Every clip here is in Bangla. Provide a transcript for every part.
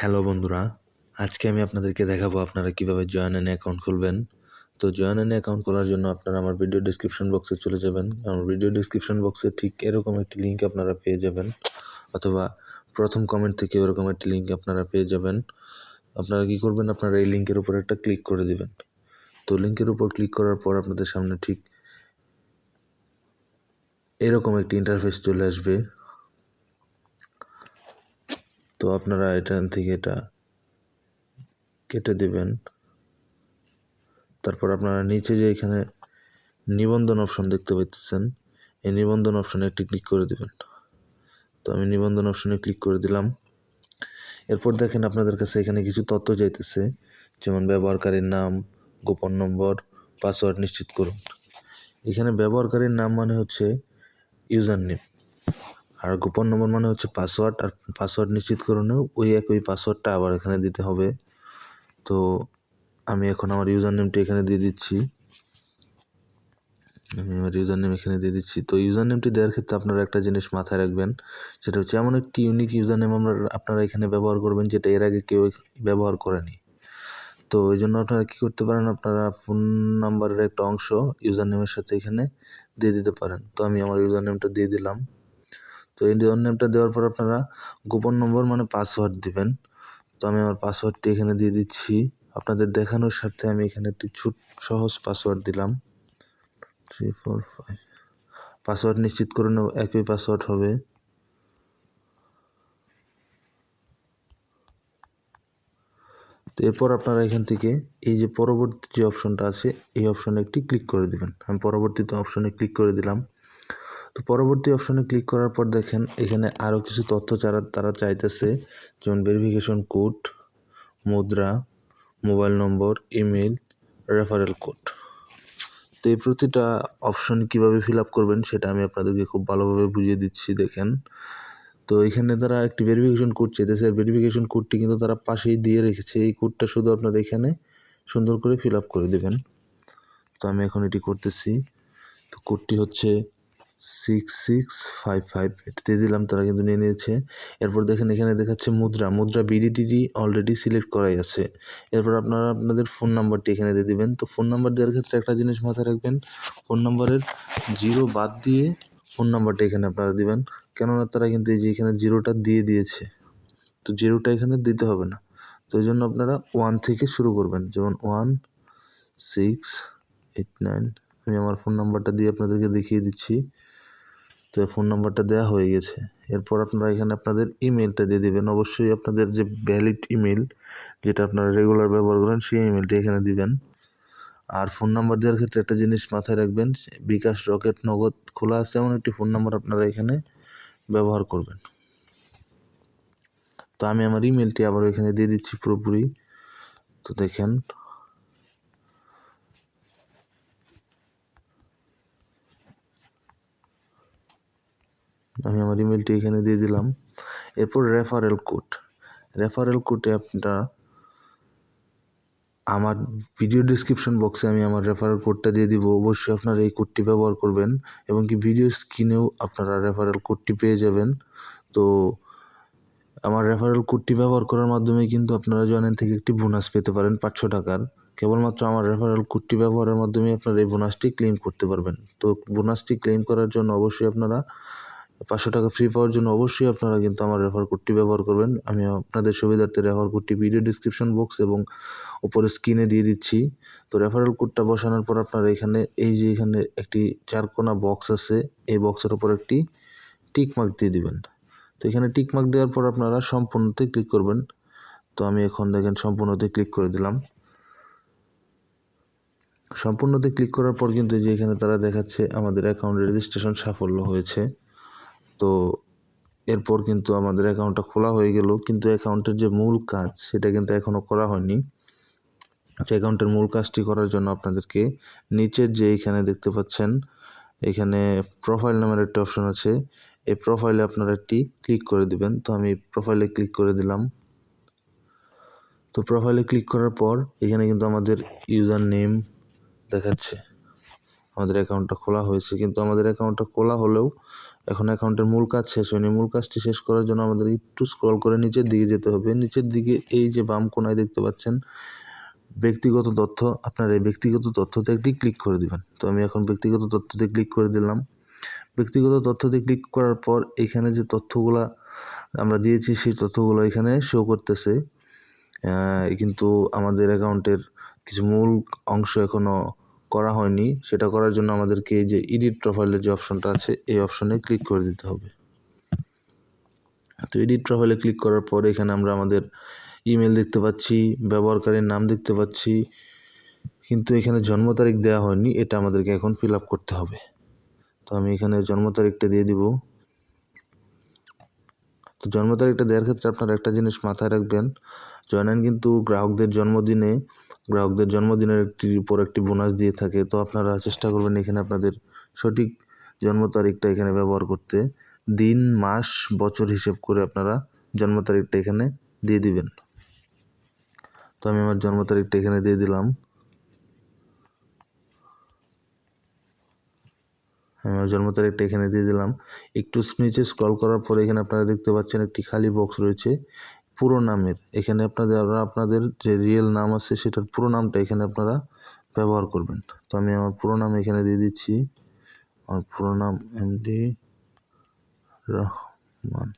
হ্যালো বন্ধুরা, আজকে আমি আপনাদেরকে দেখাবো আপনারা কীভাবে জয়েন এন অ্যাকাউন্ট খুলবেন। তো জয়েন এন অ্যাকাউন্ট খোলার জন্য আপনারা আমার ভিডিও ডিসক্রিপশন বক্সে চলে যাবেন। আমার ভিডিও ডিসক্রিপশন বক্সে ঠিক এরকম একটি লিঙ্ক আপনারা পেয়ে যাবেন, অথবা প্রথম কমেন্ট থেকে এরকম একটি লিঙ্ক আপনারা পেয়ে যাবেন। আপনারা কি করবেন? আপনারা এই লিঙ্কের উপর একটা ক্লিক করে দেবেন। তো লিঙ্কের উপর ক্লিক করার পর আপনাদের সামনে ঠিক এরকম একটি ইন্টারফেস চলে আসবে। তো আপনারা এখান থেকে এটা কেটে দেবেন। তারপর আপনারা নিচে যে এখানে নিবন্ধন অপশন দেখতে পাইতেছেন, এই নিবন্ধন অপশনে একটি ক্লিক করে দেবেন। তো আমি নিবন্ধন অপশনে ক্লিক করে দিলাম। এরপর দেখেন আপনাদের কাছে এখানে কিছু তথ্য চাইতেছে যেমন ব্যবহারকারীর নাম, গোপন নম্বর, পাসওয়ার্ড নিশ্চিত করুন। এখানে ব্যবহারকারীর নাম মানে হচ্ছে ইউজার নেম আর গোপন নম্বর মানে হচ্ছে পাসওয়ার্ড আর পাসওয়ার্ড নিশ্চিতকরণেও ওই একই পাসওয়ার্ডটা আবার এখানে দিতে হবে। তো আমি এখন আমার ইউজার নেমটি এখানে দিয়ে দিচ্ছি। আমি আমার ইউজার নেম এখানে দিয়ে দিচ্ছি। তো ইউজার নেমটি দেওয়ার ক্ষেত্রে আপনারা একটা জিনিস মাথায় রাখবেন, সেটা হচ্ছে এমন একটি ইউনিক ইউজার নেম আমরা, আপনারা এখানে ব্যবহার করবেন যেটা এর আগে কেউ ব্যবহার করেনি। তো এই জন্য আপনারা কী করতে পারেন, আপনারা ফোন নাম্বারের একটা অংশ ইউজার নেমের সাথে এখানে দিয়ে দিতে পারেন। তো আমি আমার ইউজার নেমটা দিয়ে দিলাম। তো এই ইউজার নেমটা দেওয়ার পর আপনারা গোপন নম্বর মানে পাসওয়ার্ড দিবেন। তো আমি আমার পাসওয়ার্ডটি এখানে দিয়ে দিচ্ছি। আপনাদের দেখানোর স্বার্থে আমি এখানে একটি ছোট সহজ পাসওয়ার্ড দিলাম। থ্রি ফোর ফাইভ পাসওয়ার্ড নিশ্চিত করে নেব, একই পাসওয়ার্ড হবে। তো এরপর আপনারা এখান থেকে এই যে পরবর্তী যে অপশনটা আছে, এই অপশনে একটি ক্লিক করে দিবেন। আমি পরবর্তীতে অপশনে ক্লিক করে দিলাম। তো পরবর্তী অপশনে ক্লিক করার পর দেখেন এখানে আরও কিছু তথ্য ছাড়া তারা চাইতেছে, যেমন ভেরিফিকেশন কোড মুদ্রা mobile number email referral code তো এই প্রতিটা অপশন কীভাবে ফিল আপ করবেন সেটা আমি আপনাদেরকে খুব ভালোভাবে বুঝিয়ে দিচ্ছি, দেখেন। তো এখানে তারা একটি ভেরিফিকেশন কোড চাইতেছে, আর ভেরিফিকেশন কোডটি কিন্তু তারা পাশেই দিয়ে রেখেছে। এই কোডটা শুধু আপনারা এখানে সুন্দর করে ফিল আপ করে দেবেন। তো আমি এখন এটি করতেছি। তো কোডটি হচ্ছে সিক্স সিক্স ফাইভ ফাইভ এটা দিয়ে দিলাম, তারা কিন্তু নিয়ে নিয়েছে। এরপর দেখেন এখানে দেখাচ্ছে মুদ্রা। মুদ্রা বিডিটিডি অলরেডি সিলেক্ট করাই আছে। এরপর আপনারা আপনাদের ফোন নাম্বারটি এখানে দিয়ে দেবেন। তো ফোন নাম্বার দেওয়ার ক্ষেত্রে একটা জিনিস মাথায় রাখবেন ফোন নাম্বারের জিরো বাদ দিয়ে ফোন নাম্বারটা এখানে আপনারা দিবেন। কেননা তারা কিন্তু এই যে এখানে জিরোটা দিয়ে দিয়েছে। তো জিরোটা এখানে দিতে হবে না। তো এই জন্য আপনারা ওয়ান থেকে শুরু করবেন। যেমন ওয়ান সিক্স এইট নাইন আমি আমার ফোন নাম্বারটা দিয়ে আপনাদেরকে দেখিয়ে দিচ্ছি। তো ফোন নাম্বারটা দেওয়া হয়ে গেছে। এরপর আপনারা এখানে আপনাদের ইমেলটা দিয়ে দেবেন। অবশ্যই আপনাদের যে ভ্যালিড ইমেল যেটা আপনারা রেগুলার ব্যবহার করেন, সেই ইমেলটি এখানে দিবেন। আর ফোন নাম্বার দেওয়ার ক্ষেত্রে একটা জিনিস মাথায় রাখবেন, বিকাশ রকেট নগদ খোলা আছে এমন একটি ফোন নাম্বার আপনারা এখানে ব্যবহার করবেন। তো আমি আমার ইমেলটি আবার এখানে দিয়ে দিচ্ছি পুরোপুরি। তো দেখেন আমি আমার ইমেলটি এখানে দিয়ে দিলাম। এরপর রেফারেল কোড রেফারেল কোডে আপনারা আমার ভিডিও ডিসক্রিপশন বক্সে আমি আমার রেফারেল কোডটা দিয়ে দিব। অবশ্যই আপনারা এই কোডটি ব্যবহার করবেন এবং কি ভিডিও স্ক্রিনেও আপনারা রেফারেল কোডটি পেয়ে যাবেন। তো আমার রেফারেল কোডটি ব্যবহার করার মাধ্যমে কিন্তু আপনারা জয়েন থেকে একটি বোনাস পেতে পারেন পাঁচশো টাকার। কেবলমাত্র আমার রেফারেল কোডটি ব্যবহারের মাধ্যমে আপনারা এই বোনাসটি ক্লেম করতে পারবেন। তো বোনাসটি ক্লেম করার জন্য অবশ্যই আপনারা পাঁচশো টাকা ফ্রি পাওয়ার জন্য অবশ্যই আপনারা কিন্তু আমার রেফার কোডটি ব্যবহার করবেন। আমি আপনাদের সুবিধার্থে রেফার কোডটি ভিডিও ডিসক্রিপশন বক্স এবং উপরে স্ক্রিনে দিয়ে দিচ্ছি। তো রেফারেল কোডটা বসানোর পর আপনারা এখানে, এই যে এখানে একটি চারকোনা বক্স আছে, এই বক্সের উপর একটি টিক মার্ক দিয়ে দিবেন। তো এখানে টিক মার্ক দেওয়ার পর আপনারা সম্পূর্ণতে ক্লিক করবেন। তো আমি এখন দেখেন সম্পূর্ণতে ক্লিক করে দিলাম। সম্পূর্ণতে ক্লিক করার পর কিন্তু যে এখানে তারা দেখাচ্ছে আমাদের অ্যাকাউন্ট রেজিস্ট্রেশন সাফল্য হয়েছে। তো এরপর কিন্তু আমাদের অ্যাকাউন্টটা খোলা হয়ে গেল। কিন্তু অ্যাকাউন্টের যে মূল কাজ, সেটা কিন্তু এখনও করা হয়নি। অ্যাকাউন্টের মূল কাজটি করার জন্য আপনাদেরকে নিচের যে এখানে দেখতে পাচ্ছেন, এখানে প্রোফাইল নামের একটা অপশন আছে। এই প্রোফাইলে আপনারা একটি ক্লিক করে দিবেন। তো আমি প্রোফাইলে ক্লিক করে দিলাম। তো প্রোফাইলে ক্লিক করার পর এখানে কিন্তু আমাদের ইউজার নেম দেখাচ্ছে। আমাদের অ্যাকাউন্টটা খোলা হয়েছে। কিন্তু আমাদের অ্যাকাউন্টটা খোলা হলেও এখন অ্যাকাউন্টের মূল কাজ শেষ হয়নি। মূল কাজটি শেষ করার জন্য আমাদের একটু স্ক্রল করে নিচের দিকে যেতে হবে। নিচের দিকে এই যে বাম কোনায় দেখতে পাচ্ছেন, ব্যক্তিগত তথ্য, আপনার এই ব্যক্তিগত তথ্যতে একটি ক্লিক করে দিবেন। তো আমি এখন ব্যক্তিগত তথ্যতে ক্লিক করে দিলাম। ব্যক্তিগত তথ্যতে ক্লিক করার পর এখানে যে তথ্যগুলা আমরা দিয়েছি, সেই তথ্যগুলো এখানে শো করতেছে। কিন্তু আমাদের অ্যাকাউন্টের কিছু মূল অংশ এখনও করা হয়নি, সেটা করার জন্য আমাদেরকে এই যে এডিট প্রোফাইলের যে অপশনটা আছে, এই অপশনে ক্লিক করে দিতে হবে। তো এডিট প্রোফাইলে ক্লিক করার পর এখানে আমরা আমাদের ইমেল দেখতে পাচ্ছি, ব্যবহারকারীর নাম দেখতে পাচ্ছি, কিন্তু এখানে জন্ম তারিখ দেওয়া হয়নি, এটা আমাদেরকে এখন ফিল আপ করতে হবে। তো আমি এখানে জন্ম তারিখটা দিয়ে দিব। তো জন্ম তারিখটা দেওয়ার ক্ষেত্রে আপনারা একটা জিনিস মাথায় রাখবেন। জয়নান কিন্তু গ্রাহকদের জন্মদিনে, গ্রাহকদের জন্মদিনের একটি উপর একটি বোনাস দিয়ে থাকে। তো আপনারা চেষ্টা করবেন এখানে আপনাদের সঠিক জন্ম তারিখটা এখানে ব্যবহার করতে। দিন, মাস, বছর হিসেব করে আপনারা জন্ম তারিখটা এখানে দিয়ে দিবেন। তো আমি আমার জন্ম তারিখটা এখানে দিয়ে দিলাম আমি আমার জন্ম তারিখটা এখানে দিয়ে দিলাম। একটু নিচে স্ক্রল করার পরে এখানে আপনারা দেখতে পাচ্ছেন একটি খালি বক্স রয়েছে, পুরো নামের। এখানে আপনাদের আপনাদের যে রিয়েল নাম আছে সেটার পুরো নামটা এখানে আপনারা ব্যবহার করবেন। তো আমি আমার পুরো নাম এখানে দিয়ে দিচ্ছি। আমার পুরো নাম এমডি রহমান।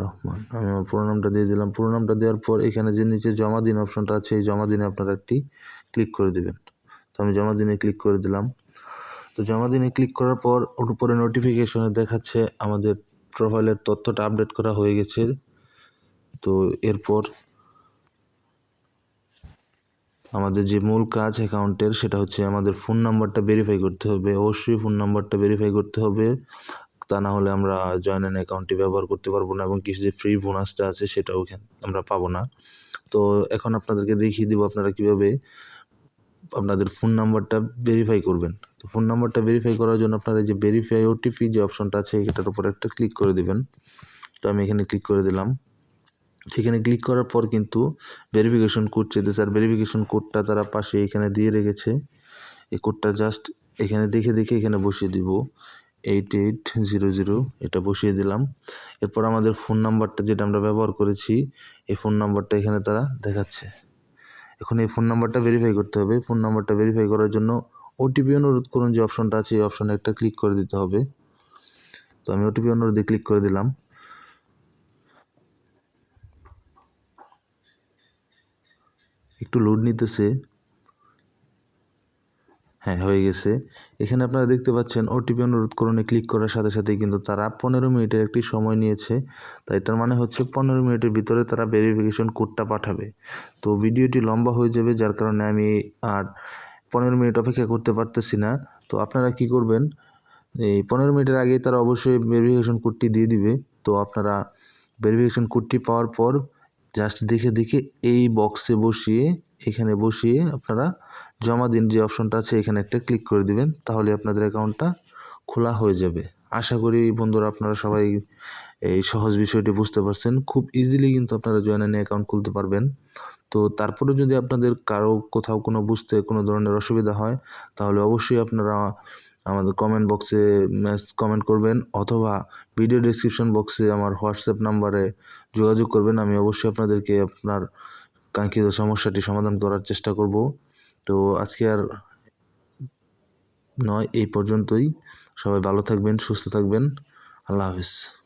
রহমান, আমি আমার পুরো নামটা দিয়ে দিলাম। পুরো নামটা দেওয়ার পর এখানে যে নিচে জমা দিন অপশনটা আছে, এই জমা দিনে আপনারা একটি ক্লিক করে দেবেন। তো আমি জমা দিনে ক্লিক করে দিলাম। তো জমা দিনে ক্লিক করার পর ওর উপরে নোটিফিকেশনে দেখাচ্ছে আমাদের প্রোফাইলের তথ্যটা আপডেট করা হয়ে গেছে। তো এরপর আমাদের যে মূল কাজ অ্যাকাউন্টের সেটা হচ্ছে আমাদের ফোন নাম্বারটা ভেরিফাই করতে হবে। অবশ্যই ফোন নাম্বারটা ভেরিফাই করতে হবে। তা না হলে আমরা জয়েন অ্যান অ্যাকাউন্টটি ব্যবহার করতে পারব না এবং কিছু যে ফ্রি বোনাসটা আছে সেটাও আমরা পাবো না। তো এখন আপনাদেরকে দেখিয়ে দিব আপনারা কীভাবে আপনাদের ফোন নাম্বারটা ভেরিফাই করবেন। তো ফোন নাম্বারটা ভেরিফাই করার জন্য আপনারা যে ভেরিফাই ওটিপি যে অপশনটা আছে, এটার উপর একটা ক্লিক করে দেবেন। তো আমি এখানে ক্লিক করে দিলাম। এখানে ক্লিক করার পর কিন্তু ভেরিফিকেশন কোড চেয়েছে স্যার ভেরিফিকেশন কোডটা তারা পাশে এখানে দিয়ে রেখেছে। এই কোডটা জাস্ট এখানে দেখে দেখে এখানে বসিয়ে দিব। এইট এইট জিরো জিরো এটা বসিয়ে দিলাম। এরপর আমাদের ফোন নাম্বারটা যেটা আমরা ব্যবহার করেছি, এই ফোন নাম্বারটা এখানে তারা দেখাচ্ছে। এখন এই ফোন নাম্বারটা ভেরিফাই করতে হবে। ফোন নাম্বারটা ভেরিফাই করার জন্য ওটিপি অনুরোধ করুন যে অপশানটা আছে, এই অপশানে একটা ক্লিক করে দিতে হবে। তো আমি ওটিপি অনুরোধে ক্লিক করে দিলাম। একটু লোড নিতেছে। হ্যাঁ হয়ে গেছে। এখানে আপনারা দেখতে পাচ্ছেন ওটিপি অনুরোধ করণে ক্লিক করার সাথে সাথেই কিন্তু তারা পনেরো মিনিটের একটি সময় নিয়েছে। তাই এটার মানে হচ্ছে পনেরো মিনিটের ভিতরে তারা ভেরিফিকেশন কোডটা পাঠাবে। তো ভিডিওটি লম্বা হয়ে যাবে, যার কারণে আমি আর পনেরো মিনিট অপেক্ষা করতে পারতেছি না। তো আপনারা কি করবেন? এই পনেরো মিনিটের আগে তারা অবশ্যই ভেরিফিকেশন কোডটি দিয়ে দিবে। তো আপনারা ভেরিফিকেশন কোডটি পাওয়ার পর জাস্ট দেখে দেখে এই বক্সে বসিয়ে এখানে বসিয়ে আপনারা জমা দিন যে অপশনটা আছে, এখানে একটা ক্লিক করে দিবেন, তাহলে আপনাদের অ্যাকাউন্টটা খোলা হয়ে যাবে। আশা করি বন্ধুরা আপনারা সবাই এই সহজ বিষয়টি বুঝতে পারছেন। খুব ইজিলি কিন্তু আপনারা জয়েন অ্যাকাউন্ট খুলতে পারবেন। তো তারপরে যদি আপনাদের কারও কোথাও কোনো বুঝতে কোনো ধরনের অসুবিধা হয়, তাহলে অবশ্যই আপনারা আমাদের কমেন্ট বক্সে কমেন্ট করবেন, অথবা ভিডিও ডিসক্রিপশন বক্সে আমার হোয়াটসঅ্যাপ নাম্বারে যোগাযোগ করবেন। আমি অবশ্যই আপনাদেরকে আপনার কাঙ্ক্ষিত সমস্যাটি সমাধান করার চেষ্টা করব। তো আজকে আর নয়, এই পর্যন্তই। সবাই ভালো থাকবেন, সুস্থ থাকবেন। আল্লাহ হাফিজ।